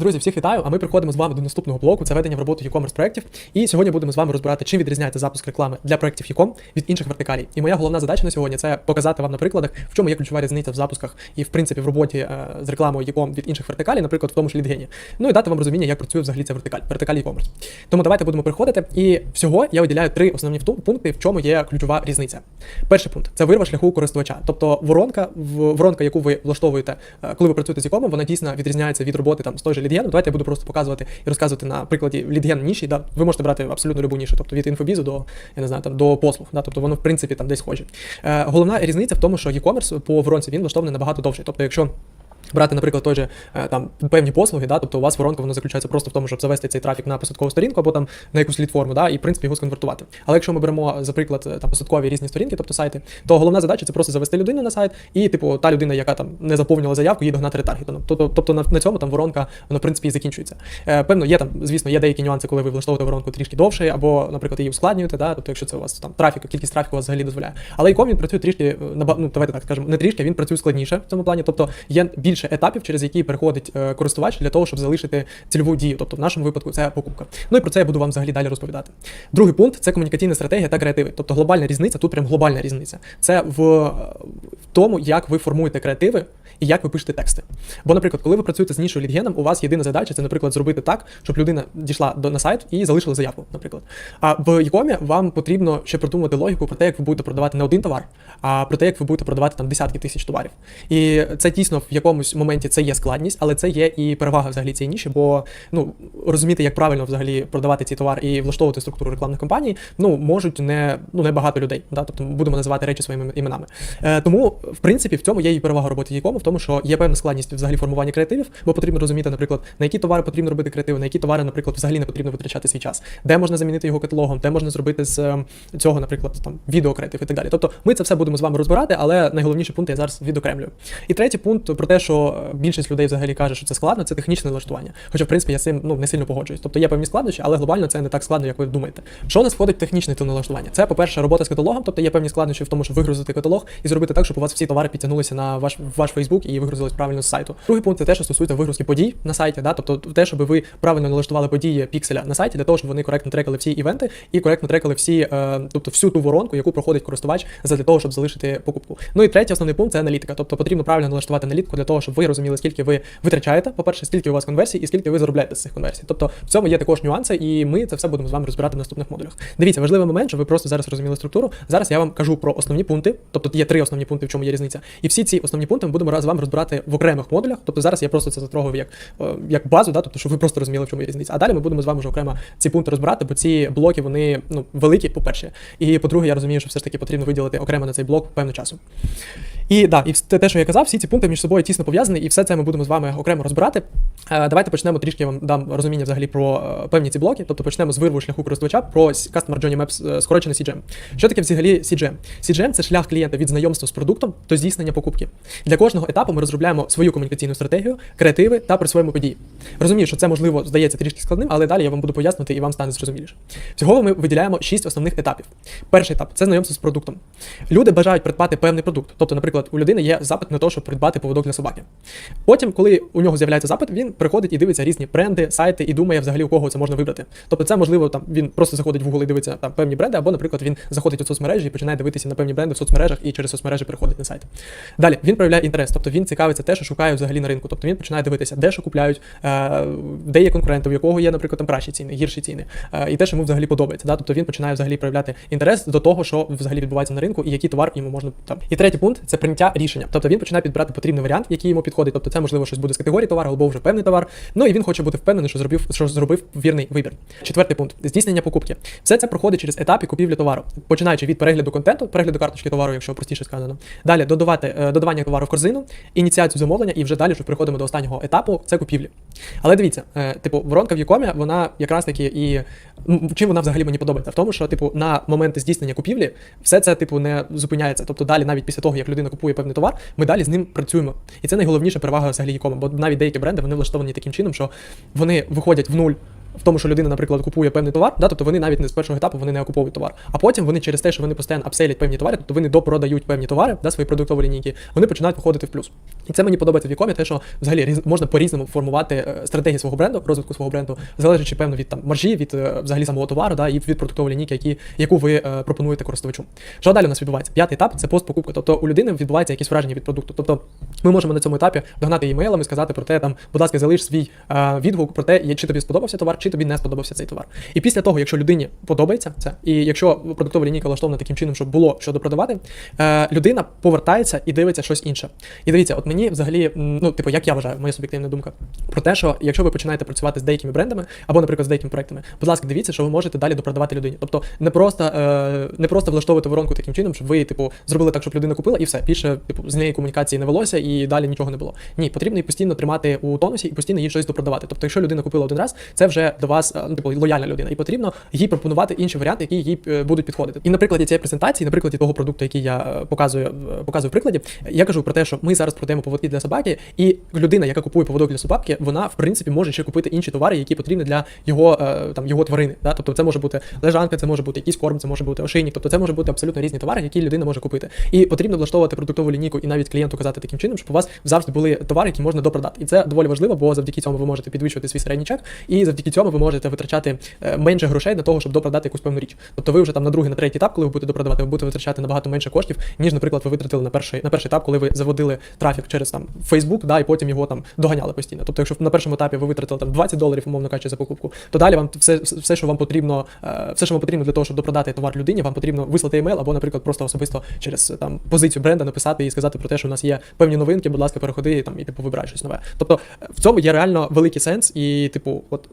Друзі, всіх вітаю! А ми приходимо з вами до наступного блоку. Це ведення в роботу e-commerce проєктів. І сьогодні будемо з вами розбирати, чим відрізняється запуск реклами для проєктів e-com від інших вертикалей. І моя головна задача на сьогодні це показати вам на прикладах, в чому є ключова різниця в запусках і в принципі в роботі е, з рекламою e-com від інших вертикалей, наприклад, в тому ж лідгені. Ну і дати вам розуміння, як працює взагалі ця вертикаль, вертикаль e-commerce. Тому давайте будемо приходити. І всього я виділяю три основні пункти, в чому є ключова різниця. Перший пункт це вирва шляху користувача. Тобто воронка, воронка, яку ви влаштовуєте, е, коли ви працюєте з e-com, вона дійсно відрізняється від роботи там з той же лідгеном. Давайте я буду просто показувати і розказувати на прикладі лідген ніші. Да? Ви можете брати абсолютно любу нішу, тобто від інфобізу до я не знаю, там до послуг. Да? Тобто воно в принципі там десь схоже. Е, головна різниця в тому, що e-commerce по воронці він влаштований набагато довше. Тобто, якщо Брати, наприклад, той же е, там певні послуги, да, тобто у вас воронка вона заключається просто в тому, щоб завести цей трафік на посадкову сторінку або там на якусь лідформу, да, і в принципі його сконвертувати. Але якщо ми беремо, за приклад, е, там посадкові різні сторінки, тобто сайти, то головна задача це просто завести людину на сайт, і типу та людина, яка там не заповнила заявку, її догнати ретаргетом. Тобто, тобто на, на цьому там воронка вона в принципі і закінчується. Е, певно, є там, звісно, є деякі нюанси, коли ви влаштовуєте воронку трішки довше, або, наприклад, її ускладнюєте, да, тобто, якщо це у вас там трафік, кількість трафіку вас взагалі дозволяє. Але іком він працює трішки е, ну, давайте так скажемо, не трішки, він працює складніше в цьому плані. Тобто є більше етапів, через які переходить е, користувач для того, щоб залишити цільову дію. Тобто, в нашому випадку це покупка. Ну і про це я буду вам взагалі далі розповідати. Другий пункт це комунікаційна стратегія та креативи. Тобто глобальна різниця, тут прям глобальна різниця. Це в, е, в тому, як ви формуєте креативи. І як ви пишете тексти. Бо, наприклад, коли ви працюєте з нішою лідгеном, у вас єдина задача це, наприклад, зробити так, щоб людина дійшла до на сайт і залишила заявку, наприклад. А в Якомі вам потрібно ще придумати логіку про те, як ви будете продавати не один товар, а про те, як ви будете продавати там десятки тисяч товарів. І це дійсно в якомусь моменті це є складність, але це є і перевага взагалі цієї ніші, бо ну розуміти, як правильно взагалі продавати ці товар і влаштовувати структуру рекламних кампаній, ну можуть не ну не багато людей. Да? Тобто будемо називати речі своїми іменами. Е, тому, в принципі, в цьому є і перевага роботи Якому, в тому, що є певна складність взагалі формування креативів, бо потрібно розуміти, наприклад, на які товари потрібно робити креативи, на які товари, наприклад, взагалі не потрібно витрачати свій час, де можна замінити його каталогом, де можна зробити з е, цього, наприклад, там відеокреатив і так далі. Тобто ми це все будемо з вами розбирати, але найголовніший пункт я зараз відокремлюю. І третій пункт про те, що е, більшість людей взагалі каже, що це складно, це технічне налаштування. Хоча, в принципі, я з цим ну не сильно погоджуюсь. Тобто є певні складнощі, але глобально це не так складно, як ви думаєте. Що у нас входить в технічне налаштування? Це, по-перше, робота з каталогом, тобто є певні складнощі в тому, щоб вигрузити каталог і зробити так, щоб у вас всі товари підтягнулися на ваш ваш Facebook і вигрузились правильно з сайту. Другий пункт це те, що стосується вигрузки подій на сайті, да? тобто те, щоб ви правильно налаштували події пікселя на сайті, для того, щоб вони коректно трекали всі івенти і коректно трекали всі, е, тобто всю ту воронку, яку проходить користувач для того, щоб залишити покупку. Ну і третій основний пункт це аналітика. Тобто потрібно правильно налаштувати аналітику для того, щоб ви розуміли, скільки ви витрачаєте, по-перше, скільки у вас конверсій і скільки ви заробляєте з цих конверсій. Тобто в цьому є також нюанси, і ми це все будемо з вами розбирати в наступних модулях. Дивіться, важливий момент, щоб ви просто зараз розуміли структуру. Зараз я вам кажу про основні пункти, тобто є три основні пункти, в чому є різниця. І всі ці основні пункти ми будемо з вами розбирати в окремих модулях. Тобто зараз я просто це затрогав як, е, як базу, да? тобто, щоб ви просто розуміли, в чому є різниця. А далі ми будемо з вами вже окремо ці пункти розбирати, бо ці блоки вони ну великі, по-перше. І по-друге, я розумію, що все ж таки потрібно виділити окремо на цей блок певну часу. І да, і те, що я казав, всі ці пункти між собою тісно пов'язані, і все це ми будемо з вами окремо розбирати. Е, Давайте почнемо трішки я вам дам розуміння взагалі про е, певні ці блоки. Тобто почнемо з вирву шляху користувача про Customer Journey Maps, е, скорочено CGM. Що таке взагалі CGM? CGM – це шлях клієнта від знайомства з продуктом до здійснення покупки. Для кожного етапу ми розробляємо свою комунікаційну стратегію, креативи та присвоїмо події. Розумію, що це можливо здається трішки складним, але далі я вам буду пояснити і вам стане зрозуміліше. Всього ми виділяємо шість основних етапів. Перший етап це знайомство з продуктом. Люди бажають придбати певний продукт. Тобто, наприклад, у людини є запит на те, щоб придбати поводок для собаки. Потім, коли у нього з'являється запит, він приходить і дивиться різні бренди, сайти і думає взагалі у кого це можна вибрати. Тобто, це можливо там він просто заходить в Google і дивиться там певні бренди, або, наприклад, він заходить у соцмережі і починає дивитися на певні бренди в соцмережах і через соцмережі переходить на сайт. Далі він проявляє інтерес, тобто він цікавиться те, що шукає взагалі на ринку. Тобто він починає дивитися, де що купляють, е, де є конкуренти, у якого є, наприклад, там кращі ціни, гірші ціни, е, і те, що йому взагалі подобається. Да? Тобто він починає взагалі проявляти інтерес до того, що взагалі відбувається на ринку і який товар йому можна там. І третій пункт це прийняття рішення. Тобто він починає підбирати потрібний варіант, який йому підходить. Тобто це можливо щось буде з категорії товару або вже певний товар. Ну і він хоче бути впевнений, що зробив, що зробив вірний вибір. Четвертий пункт здійснення покупки. Все це проходить через етапи купівлі товару, починаючи від перегляду контенту, перегляду карточки товару, якщо простіше сказано. Далі додавати е, додавання товару в корзину, ініціацію замовлення, і вже далі вже приходимо до останнього етапу це купівлі. Але дивіться, е, типу, воронка в Якомі, вона якраз таки і чим вона взагалі мені подобається? В тому, що типу на моменти здійснення купівлі все це типу не зупиняється. Тобто далі, навіть після того, як людина купує певний товар, ми далі з ним працюємо. І це найголовніша перевага взагалі нікому, бо навіть деякі бренди вони влаштовані таким чином, що вони виходять в нуль в тому, що людина, наприклад, купує певний товар, да, тобто вони навіть не з першого етапу вони не окуповують товар. А потім вони через те, що вони постійно апселять певні товари, тобто вони допродають певні товари, да, свої продуктові лінійки, вони починають виходити в плюс. І це мені подобається в Вікомі, те, що взагалі можна по-різному формувати е, стратегії свого бренду, розвитку свого бренду, залежачи певно від там маржі, від е, взагалі самого товару, да, і від продуктової лінійки, які, яку ви е, пропонуєте користувачу. Що далі у нас відбувається? П'ятий етап це постпокупка. Тобто у людини відбувається якісь враження від продукту. Тобто ми можемо на цьому етапі догнати імейлами, сказати про те, там, будь ласка, залиш свій е, відгук про те, чи тобі сподобався товар, чи тобі не сподобався цей товар. І після того, якщо людині подобається це, і якщо продуктова лінійка влаштована таким чином, щоб було що допродавати, е, людина повертається і дивиться щось інше. І дивіться, от мені взагалі, ну, типу, як я вважаю, моя суб'єктивна думка, про те, що якщо ви починаєте працювати з деякими брендами, або, наприклад, з деякими проектами, будь ласка, дивіться, що ви можете далі допродавати людині. Тобто не просто, е, не просто влаштовувати воронку таким чином, щоб ви, типу, зробили так, щоб людина купила, і все. Більше, типу, з неї комунікації не велося, і далі нічого не було. Ні, потрібно її постійно тримати у тонусі і постійно їй щось допродавати. Тобто, якщо людина купила один раз, це вже до вас е, ну, типу, лояльна людина, і потрібно їй пропонувати інші варіанти, які їй е, будуть підходити. І на прикладі цієї презентації, на прикладі того продукту, який я е, показую, показую в прикладі, я кажу про те, що ми зараз продаємо поводки для собаки, і людина, яка купує поводок для собаки, вона в принципі може ще купити інші товари, які потрібні для його там його тварини. Да? Тобто це може бути лежанка, це може бути якийсь корм, це може бути ошейник, тобто це може бути абсолютно різні товари, які людина може купити. І потрібно влаштовувати продуктову лінійку і навіть клієнту казати таким чином, щоб у вас завжди були товари, які можна допродати. І це доволі важливо, бо завдяки цьому ви можете підвищувати свій середній чек, і завдяки цьому ви можете витрачати е, менше грошей для того, щоб допродати якусь певну річ. Тобто ви вже там на другий, на третій етап, коли ви будете допродавати, ви будете витрачати набагато менше коштів, ніж, наприклад, ви витратили на перший на перший етап, коли ви заводили трафік через там Facebook, да, і потім його там доганяли постійно. Тобто, якщо на першому етапі ви витратили там 20 доларів, умовно кажучи, за покупку, то далі вам все, все, що вам потрібно, е, все, що вам потрібно для того, щоб допродати товар людині, вам потрібно вислати емейл або, наприклад, просто особисто через там позицію бренда написати і сказати про те, що у нас є певні новинки, будь ласка, переходи там і типу вибирай щось нове. Тобто е, в цьому є реально великий сенс, і типу, от.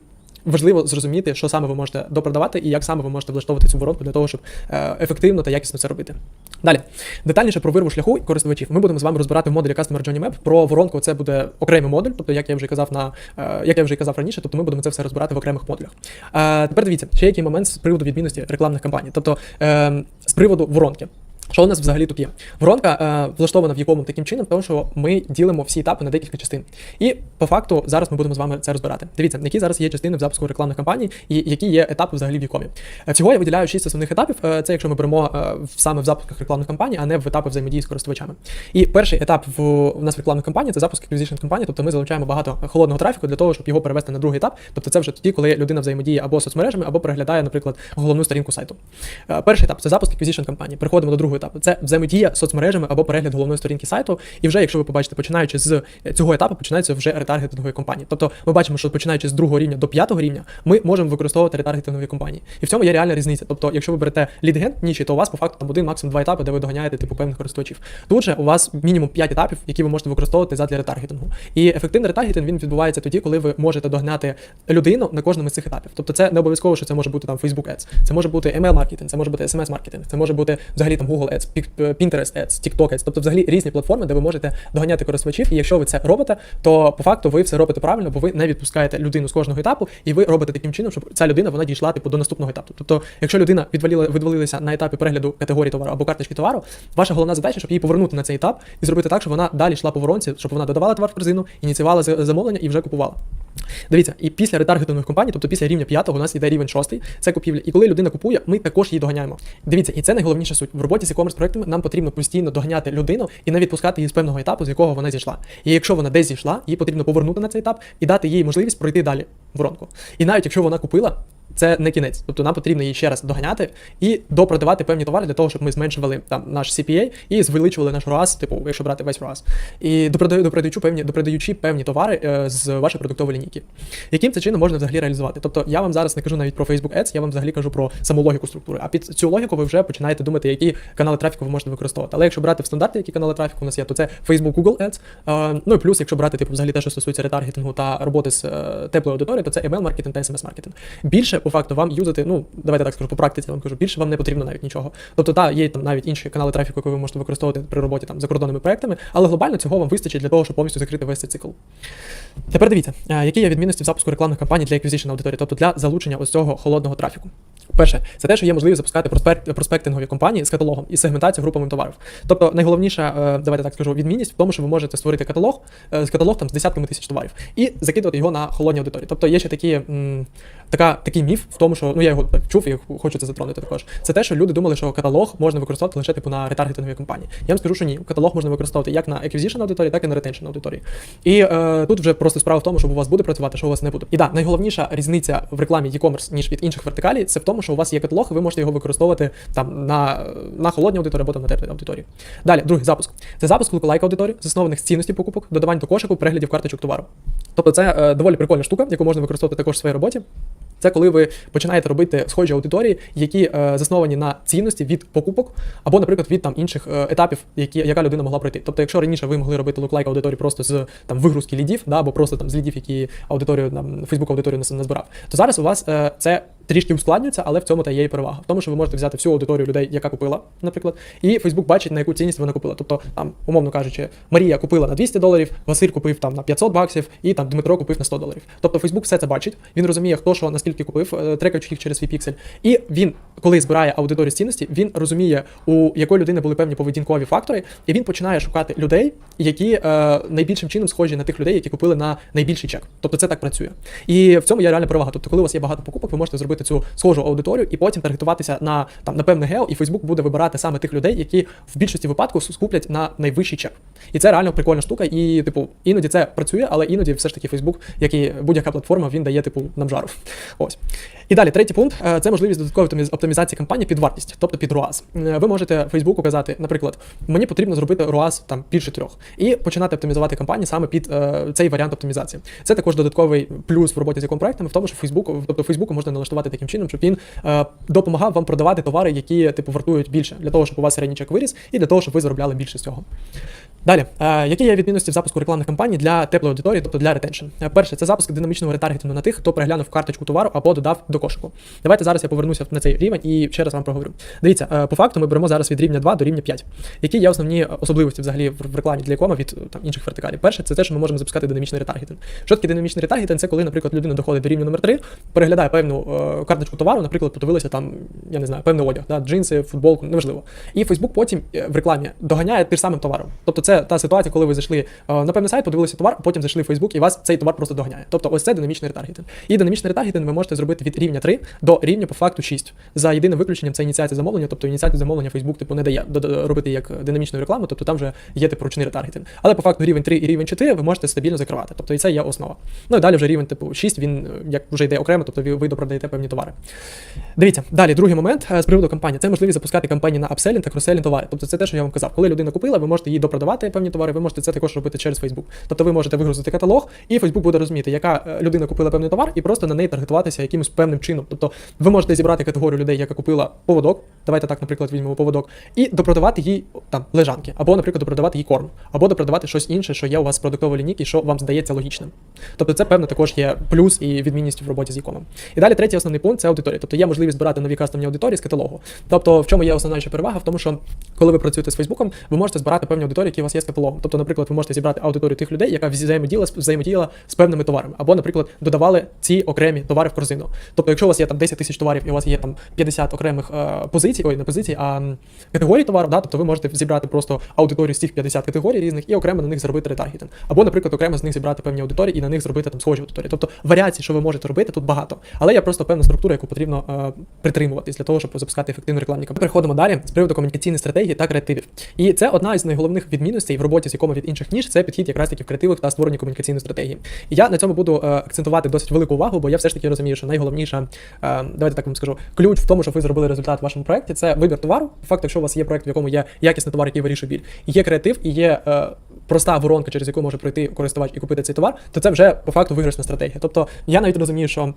Важливо зрозуміти, що саме ви можете допродавати і як саме ви можете влаштовувати цю воронку для того, щоб е, ефективно та якісно це робити. Далі, детальніше про вирву шляху користувачів. Ми будемо з вами розбирати в модулі Customer Journey Map. Про воронку це буде окремий модуль, тобто, як я вже казав на е, як я вже казав раніше, тобто ми будемо це все розбирати в окремих модулях. Е, тепер дивіться, ще який момент з приводу відмінності рекламних кампаній, тобто е, з приводу воронки. Що у нас взагалі тут є? Воронка е, влаштована в якому таким чином, тому що ми ділимо всі етапи на декілька частин. І по факту зараз ми будемо з вами це розбирати. Дивіться, які зараз є частини в запуску рекламних кампаній і які є етапи взагалі в якомі. Е, Всього я виділяю шість основних етапів. Е, Це якщо ми беремо е, саме в запусках рекламних кампаній, а не в етапи взаємодії з користувачами. І перший етап в у нас в рекламних кампанії це запуск acquisition кампанії, тобто ми залучаємо багато холодного трафіку для того, щоб його перевести на другий етап. Тобто це вже тоді, коли людина взаємодіє або соцмережами, або переглядає, наприклад, головну сторінку сайту. Е, Перший етап це запуск acquisition кампанії. Переходимо до другого етапу. Це взаємодія з соцмережами або перегляд головної сторінки сайту. І вже, якщо ви побачите, починаючи з цього етапу, починається вже ретаргетингової кампанії. Тобто ми бачимо, що починаючи з другого рівня до п'ятого рівня, ми можемо використовувати ретаргетингові кампанії. І в цьому є реальна різниця. Тобто, якщо ви берете лідген ніші, то у вас по факту там один, максимум два етапи, де ви доганяєте типу певних користувачів. Тут же у вас мінімум 5 етапів, які ви можете використовувати задля ретаргетингу. І ефективний ретаргетинг він відбувається тоді, коли ви можете догнати людину на кожному з цих етапів. Тобто це не обов'язково, що це може бути там Facebook Ads, це може бути email маркетинг, це може бути SMS маркетинг, це може бути взагалі там Google Ads, Pik- е, Pinterest Ads, TikTok Ads, тобто взагалі різні платформи, де ви можете доганяти користувачів. І якщо ви це робите, то по факту ви все робите правильно, бо ви не відпускаєте людину з кожного етапу, і ви робите таким чином, щоб ця людина вона дійшла типу до наступного етапу. Тобто, якщо людина відвалила відвалилася на етапі перегляду категорії товару або карточки товару, ваша головна задача, щоб її повернути на цей етап і зробити так, щоб вона далі йшла по воронці, щоб вона додавала товар в корзину, ініціювала замовлення і вже купувала. Дивіться, і після ретаргетингових компаній, тобто після рівня п'ятого, у нас йде рівень шостий, це купівля. І коли людина купує, ми також її доганяємо. Дивіться, і це найголовніша суть. В роботі з e-commerce проектами нам потрібно постійно доганяти людину і не відпускати її з певного етапу, з якого вона зійшла. І якщо вона десь зійшла, їй потрібно повернути на цей етап і дати їй можливість пройти далі воронку. І навіть якщо вона купила. Це не кінець, тобто нам потрібно її ще раз доганяти і допродавати певні товари для того, щоб ми зменшували там наш CPA і звеличували наш ROAS, типу, якщо брати весь ROAS. І допродаю, допродаючи певні, допродаючи певні товари е, з вашої продуктової лінійки. Яким це чином можна взагалі реалізувати? Тобто я вам зараз не кажу навіть про Facebook Ads, я вам взагалі кажу про саму логіку структури. А під цю логіку ви вже починаєте думати, які канали трафіку ви можете використовувати. Але якщо брати в стандарті, які канали трафіку у нас є, то це Facebook, Google Ads. Е, ну і плюс, якщо брати типу взагалі те, що стосується ретаргетингу та роботи з е, теплою аудиторією, то це email маркетинг та SMS маркетинг. Більше по факту вам юзати, ну давайте так скажу, по практиці вам кажу, більше вам не потрібно навіть нічого. Тобто, та є там навіть інші канали трафіку, які ви можете використовувати при роботі там за кордонними проектами, але глобально цього вам вистачить для того, щоб повністю закрити весь цей цикл. Тепер дивіться, е, які є відмінності в запуску рекламних кампаній для acquisition аудиторії, тобто для залучення ось цього холодного трафіку. Перше, це те, що є можливість запускати проспектингові компанії з каталогом і сегментацією групами товарів. Тобто найголовніша, е, давайте так скажу, відмінність в тому, що ви можете створити каталог е, з каталог там з десятками тисяч товарів і закидувати його на холодні аудиторії. Тобто є ще такі, така, такий міф в тому, що ну я його чув і хочу це затронути також. Це те, що люди думали, що каталог можна використовувати лише типу на ретаргетингові компанії. Я вам скажу, що ні, каталог можна використовувати як на acquisition аудиторії, так і на retention аудиторії. І е, тут вже просто справа в тому, що у вас буде працювати, що у вас не буде. І да, найголовніша різниця в рекламі e-commerce, ніж від інших вертикалей, це в тому, що у вас є каталог, і ви можете його використовувати там на, на холодній аудиторії або там на теплій аудиторії. Далі, другий запуск. Це запуск лайк аудиторії, заснованих цінності покупок, додавань до кошику, переглядів карточок товару. Тобто це е, доволі прикольна штука, яку можна використовувати також в своїй роботі. Це коли ви починаєте робити схожі аудиторії, які е, засновані на цінності від покупок, або, наприклад, від там інших е, етапів, які яка людина могла пройти. Тобто, якщо раніше ви могли робити луклайк аудиторії просто з там вигрузки лідів, да, або просто там з лідів, які аудиторію там Фейсбук аудиторію не назбирав, то зараз у вас е, це трішки ускладнюється, але в цьому та є і перевага. В тому, що ви можете взяти всю аудиторію людей, яка купила, наприклад, і Facebook бачить, на яку цінність вона купила. Тобто, там, умовно кажучи, Марія купила на 200 доларів, Василь купив там на 500 баксів, і там Дмитро купив на 100 доларів. Тобто Facebook все це бачить, він розуміє, хто що наскільки купив, е, трекаючи їх через свій піксель. І він, коли збирає аудиторію з цінності, він розуміє, у якої людини були певні поведінкові фактори, і він починає шукати людей, які е, найбільшим чином схожі на тих людей, які купили на найбільший чек. Тобто це так працює. І в цьому є реальна перевага. Тобто, коли у вас є багато покупок, ви можете зробити цю схожу аудиторію і потім таргетуватися на там на певне гео, і Facebook буде вибирати саме тих людей, які в більшості випадків скуплять на найвищий чек. І це реально прикольна штука. І, типу, іноді це працює, але іноді все ж таки Facebook, як і будь-яка платформа, він дає типу нам жару. Ось. І далі, третій пункт е, це можливість додаткової оптимізації кампанії під вартість, тобто під ROAS. Е, Ви можете Фейсбуку казати, наприклад, мені потрібно зробити ROAS там більше трьох, і починати оптимізувати кампанії саме під е, цей варіант оптимізації. Це також додатковий плюс в роботі з яким проектами, в тому, що Facebook, тобто Фейсбуку можна налаштувати таким чином, щоб він е, допомагав вам продавати товари, які типу вартують більше, для того, щоб у вас середній чек виріс, і для того, щоб ви заробляли більше з цього. Далі, е, які є відмінності в запуску рекламних кампаній для теплої аудиторії, тобто для ретеншн? Е, Перше, це запуск динамічного ретаргетингу на тих, хто переглянув карточку товару або додав до кошику. Давайте зараз я повернуся на цей рівень і ще раз вам проговорю. Дивіться, е, по факту ми беремо зараз від рівня 2 до рівня 5. Які є основні особливості взагалі в рекламі для якома від там інших вертикалів? Перше, це те, що ми можемо запускати динамічний ретаргетинг. Що таке динамічний ретаргетинг? Це коли, наприклад, людина доходить до рівня номер 3, переглядає певну е, карточку товару, наприклад, подивилася там, я не знаю, певний одяг, да, джинси, футболку, неважливо. І Facebook потім е, в рекламі доганяє тим самим товаром. Тобто це та ситуація, коли ви зайшли е, на певний сайт, подивилися товар, потім зайшли в Facebook і вас цей товар просто доганяє. Тобто ось це динамічний ретаргетинг. І динамічний ретаргетинг ви можете зробити від рівня 3 до рівня по факту 6. За єдиним виключенням це ініціація замовлення, тобто ініціація замовлення Facebook типу не дає робити як динамічну рекламу, тобто там вже є типу ручний ретаргетинг. Але по факту рівень 3 і рівень 4 ви можете стабільно закривати. Тобто і це є основа. Ну і далі вже рівень типу 6, він е, як вже йде окремо, тобто ви допродаєте певні товари. Дивіться, далі другий момент е, з приводу кампанії. Це можливість запускати кампанії на апселінг та кросселінг товари. Тобто це те, що я вам казав. Коли людина купила, ви можете їй допродавати певні товари, ви можете це також робити через Facebook. Тобто ви можете вигрузити каталог, і Facebook буде розуміти, яка е, людина купила певний товар, і просто на неї таргетуватися якимось певним чином. Тобто ви можете зібрати категорію людей, яка купила поводок. Давайте так, наприклад, візьмемо поводок, і допродавати їй там лежанки, або, наприклад, допродавати їй корм, або допродавати щось інше, що є у вас з продуктової лінійки, що вам здається логічним. Тобто це певно також є плюс і відмінність в роботі з e І далі третій основний пункт це аудиторія. Тобто є можливість збирати нові кастомні аудиторії з каталогу. Тобто, в чому є основна перевага? В тому, що коли ви працюєте з Фейсбуком, ви можете збирати певні аудиторії, які у вас є з каталогу. Тобто, наприклад, ви можете зібрати аудиторію тих людей, яка взаємодіяла взаємодіяла з певними товарами, або, наприклад, додавали ці окремі товари в корзину. Тобто, якщо у вас є там 10 тисяч товарів і у вас є там 50 окремих е, позицій, ой, не позицій, а категорій товару, да, тобто ви можете зібрати просто аудиторію з цих 50 категорій різних і окремо на них зробити ретаргетинг. Або, наприклад, окремо з них зібрати певні аудиторії і на них зробити там схожі аудиторії. Тобто варіацій, що ви можете робити, тут багато. Але є просто певна структура, яку потрібно е, притримуватись для того, щоб запускати ефективну рекламні кампанії. Переходимо далі з приводу комунікаційної стратегії та креативів. І це одна із найголовних відмінностей в роботі з якому від інших ніж це підхід якраз таки в креативах та створенні комунікаційної стратегії. І я на цьому буду е, акцентувати досить велику увагу, бо я все ж таки розумію, що найголовніша, е, давайте так вам скажу, ключ в тому, щоб ви зробили результат в вашому проєкті, це вибір товару. По факту, якщо у вас є проєкт, в якому є якісний товар, який вирішує біль, є креатив, і є е, проста воронка, через яку може пройти користувач і купити цей товар, то це вже по факту виграшна стратегія. Тобто я навіть розумію, що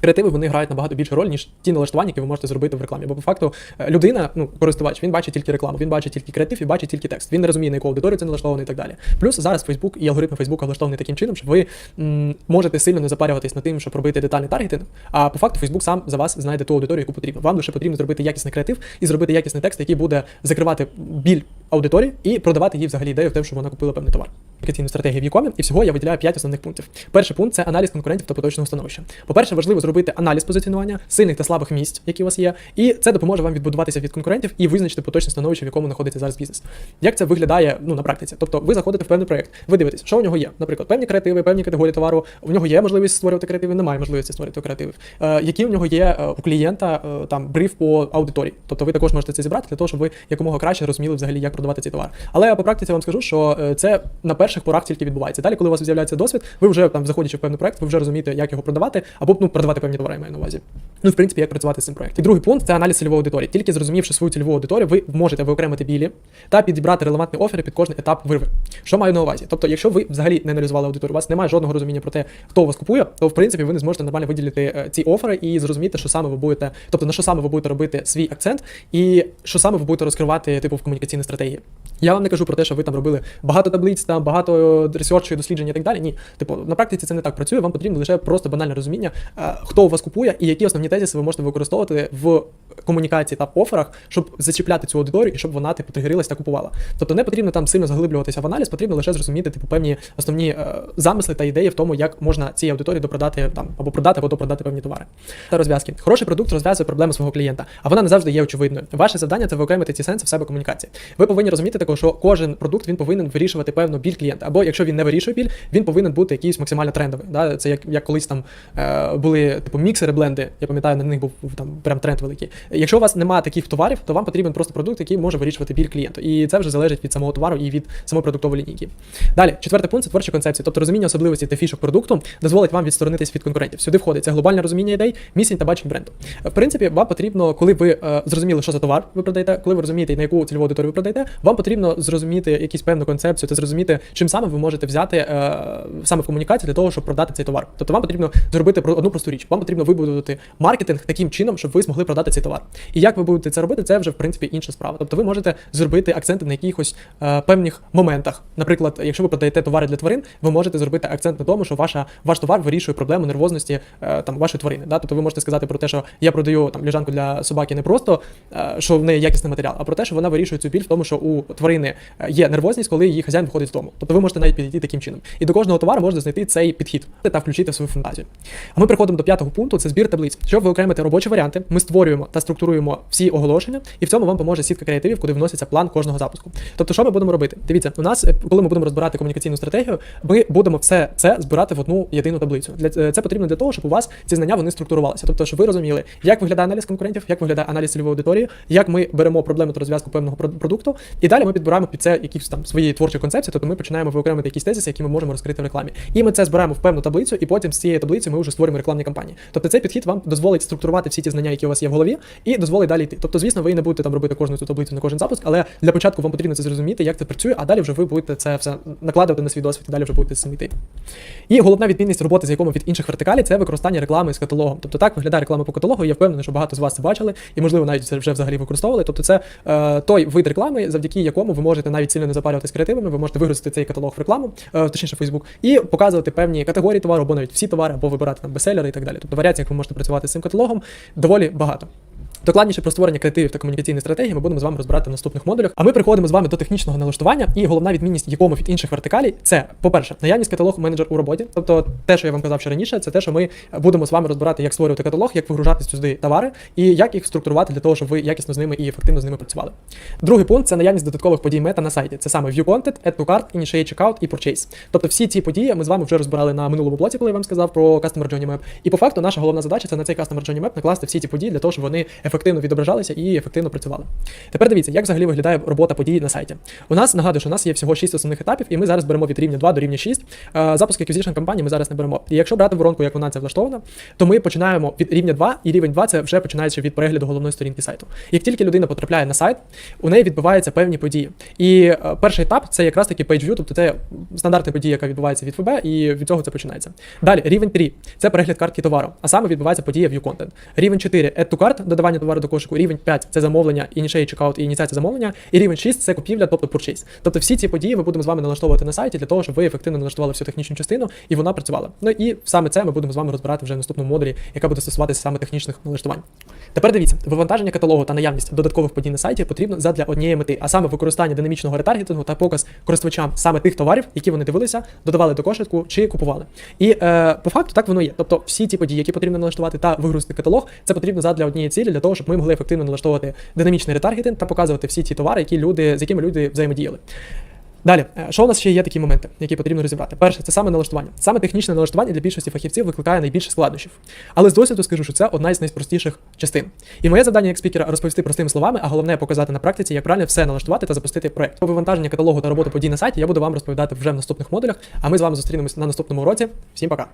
Креативи вони грають набагато більшу роль, ніж ті налаштування, які ви можете зробити в рекламі. Бо по факту е, людина, ну користувач, він бачить тільки рекламу, він бачить тільки креатив і бачить тільки текст. Він не розуміє, на яку аудиторію це налаштований і так далі. Плюс зараз Facebook і алгоритми Facebook влаштовані таким чином, що ви м, можете сильно не запарюватись над тим, щоб робити детальний таргетинг. А по факту Facebook сам за вас знайде ту аудиторію, яку потрібно. Вам лише потрібно зробити якісний креатив і зробити якісний текст, який буде закривати біль аудиторії і продавати їй взагалі ідею в те, що вона купила певний товар. Комунікаційну стратегію в Якомі, і всього я виділяю 5 основних пунктів. Перший пункт це аналіз конкурентів та поточного становища. По-перше, важливо зробити аналіз позиціонування сильних та слабих місць, які у вас є, і це допоможе вам відбудуватися від конкурентів і визначити поточне становище, в якому знаходиться зараз бізнес. Як це виглядає ну на практиці? Тобто, ви заходите в певний проект, ви дивитесь, що у нього є. Наприклад, певні креативи, певні категорії товару. У нього є можливість створювати креативи, немає можливості створювати креативів. Е, які у нього є е, у клієнта е, там бриф по аудиторії. Тобто ви також можете це зібрати для того, щоб ви якомога краще розуміли взагалі, як продавати цей товар. Але по практиці я вам скажу, що е, це на перших порах тільки відбувається. Далі, коли у вас з'являється досвід, ви вже там заходячи в певний проект, ви вже розумієте, як його продавати, або ну продавати певні товари, я маю на увазі. Ну, в принципі, як працювати з цим проектом. І другий пункт це аналіз цільової аудиторії. Тільки зрозумівши свою цільову аудиторію, ви можете виокремити білі та підібрати релевантні офери під кожний етап вирви. Що маю на увазі? Тобто, якщо ви взагалі не аналізували аудиторію, у вас немає жодного розуміння про те, хто у вас купує, то в принципі ви не зможете нормально виділити е, ці офери і зрозуміти, що саме ви будете, тобто на що саме ви будете робити свій акцент, і що саме ви будете розкривати типу в комунікаційній стратегії. Я вам не кажу про те, що ви там робили багато таблиць, там багато ресерчу, досліджень і так далі. Ні, типу на практиці це не так працює. Вам потрібно лише просто банальне розуміння, е, хто у вас купує і які основні тезиси ви можете використовувати в комунікації та оферах, щоб зачіпляти цю аудиторію і щоб вона типу тригерилась та купувала. Тобто не потрібно там сильно заглиблюватися в аналіз, потрібно лише зрозуміти типу певні основні е, замисли та ідеї в тому, як можна цій аудиторії допродати там або продати, або допродати певні товари. Та розв'язки. Хороший продукт розв'язує проблеми свого клієнта, а вона не завжди є очевидною. Ваше завдання це виокремити ці сенси в себе комунікації. Ви повинні розуміти також, що кожен продукт він повинен вирішувати певну біль клієнта. Або якщо він не вирішує біль, він повинен бути якийсь максимально трендовий. Да? Це як, як колись там е, були типу міксери, бленди. Я пам'ятаю, на них був, там прям тренд великий. Якщо у вас немає таких товарів, то вам потрібен просто продукт, який може вирішувати біль клієнту. І це вже залежить від самого товару і від самої продуктової лінійки. Далі, четвертий пункт це творчі концепції, тобто розуміння особливості та фішок продукту дозволить вам відсторонитись від конкурентів. Сюди входить це глобальне розуміння ідей, місій та бачень бренду. В принципі, вам потрібно, коли ви е, зрозуміли, що за товар ви продаєте, коли ви розумієте, на яку цільову аудиторію ви продаєте, вам потрібно зрозуміти якусь певну концепцію та зрозуміти, чим саме ви можете взяти е, саме в комунікації для того, щоб продати цей товар. Тобто вам потрібно зробити одну просту річ. Вам потрібно вибудувати маркетинг таким чином, щоб ви змогли продати цей товар. І як ви будете це робити, це вже в принципі інша справа. Тобто ви можете зробити акценти на якихось е, певних моментах. Наприклад, якщо ви продаєте товари для тварин, ви можете зробити акцент на тому, що ваша ваш товар вирішує проблему нервозності е, там вашої тварини. Да? Тобто ви можете сказати про те, що я продаю там ліжанку для собаки не просто е, що в неї якісний матеріал, а про те, що вона вирішує цю біль в тому, що у тварини е, є нервозність, коли її хазяїн виходить з дому. Тобто ви можете навіть підійти таким чином. І до кожного товару можна знайти цей підхід та включити в свою фантазію. А ми переходимо до п'ятого пункту: це збір таблиць. Щоб ви окремити робочі варіанти, ми створюємо та структуруємо всі оголошення, і в цьому вам поможе сітка креативів, куди вноситься план кожного запуску. Тобто, що ми будемо робити? Дивіться, у нас, е, коли ми будемо розбирати комунікаційну стратегію, ми будемо все це збирати в одну єдину таблицю. Для е, це потрібно для того, щоб у вас ці знання вони структурувалися. Тобто, щоб ви розуміли, як виглядає аналіз конкурентів, як виглядає аналіз цільової аудиторії, як ми беремо проблему та розв'язку певного продукту, і далі ми підбираємо під це якісь там свої творчі концепції. Тобто ми починаємо виокремити якісь тезиси, які ми можемо розкрити в рекламі. І ми це збираємо в певну таблицю, і потім з цієї таблиці ми вже створюємо рекламні кампанії. Тобто цей підхід вам дозволить структурувати всі ті знання, які у вас є в голові, і дозволить далі йти. Тобто, звісно, ви не будете там робити кожну цю таблицю на кожен запуск, але для початку вам потрібно це зрозуміти, як це працює, а далі вже ви будете це все накладувати на свій досвід, і далі вже будете самі йти. І головна відмінність роботи з якому від інших вертикалей це використання реклами з каталогом. Тобто так виглядає реклама по каталогу. Я впевнений, що багато з вас це бачили, і можливо навіть це вже взагалі використовували. Тобто, це е, той вид реклами, завдяки якому ви можете навіть сильно не запалюватися креативами, ви можете вигрузити цей каталог в рекламу, е, точніше Facebook, і показувати певні категорії товару, або навіть всі товари, або вибирати там бестселери і так далі. Тобто варіацій, як ви можете працювати з цим каталогом, доволі багато. Докладніше про створення креативів та комунікаційної стратегії ми будемо з вами розбирати в наступних модулях. А ми приходимо з вами до технічного налаштування, і головна відмінність якому від інших вертикалей це, по-перше, наявність каталогу менеджер у роботі. Тобто те, що я вам казав ще раніше, це те, що ми будемо з вами розбирати, як створювати каталог, як вигружати сюди товари і як їх структурувати для того, щоб ви якісно з ними і ефективно з ними працювали. Другий пункт це наявність додаткових подій мета на сайті. Це саме View Content, Add to Cart, Initiate Checkout і Purchase. Тобто всі ці події ми з вами вже розбирали на минулому блоці, коли я вам сказав про Customer Journey Map. І по факту наша головна задача це на цей Customer Journey Map накласти всі ці події для того, щоб вони ефективно ефективно відображалися і ефективно працювали. Тепер дивіться, як взагалі виглядає робота подій на сайті. У нас нагадую, що у нас є всього 6 основних етапів, і ми зараз беремо від рівня 2 до рівня 6. Е, Запуск acquisition кампанії ми зараз не беремо. І якщо брати воронку, як вона це влаштована, то ми починаємо від рівня 2, і рівень 2 це вже починається від перегляду головної сторінки сайту. Як тільки людина потрапляє на сайт, у неї відбуваються певні події. І е, перший етап це якраз таки page view, тобто це стандартна подія, яка відбувається від ФБ, і від цього це починається. Далі, рівень 3 це перегляд картки товару, а саме відбувається подія View Content. Рівень 4 Add to Cart, додавання товару до кошику. Рівень 5 це замовлення, Initiate Checkout і ініціація замовлення. І рівень 6 це купівля, тобто Purchase. Тобто всі ці події ми будемо з вами налаштовувати на сайті для того, щоб ви ефективно налаштували всю технічну частину і вона працювала. Ну і саме це ми будемо з вами розбирати вже в наступному модулі, яка буде стосуватися саме технічних налаштувань. Тепер дивіться, вивантаження каталогу та наявність додаткових подій на сайті потрібно задля однієї мети, а саме використання динамічного ретаргетингу та показ користувачам саме тих товарів, які вони дивилися, додавали до кошельку чи купували. І е, по факту так воно є. Тобто всі ті події, які потрібно налаштувати та вигрузити каталог, це потрібно задля однієї цілі, для того, щоб ми могли ефективно налаштовувати динамічний ретаргетинг та показувати всі ті товари, які люди, з якими люди взаємодіяли. Далі, е, що у нас ще є такі моменти, які потрібно розібрати? Перше, це саме налаштування. Саме технічне налаштування для більшості фахівців викликає найбільше складнощів. Але з досвіду скажу, що це одна із найпростіших частин. І моє завдання як спікера розповісти простими словами, а головне показати на практиці, як правильно все налаштувати та запустити проект. Про вивантаження каталогу та роботу подій на сайті я буду вам розповідати вже в наступних модулях. А ми з вами зустрінемось на наступному уроці. Всім пока!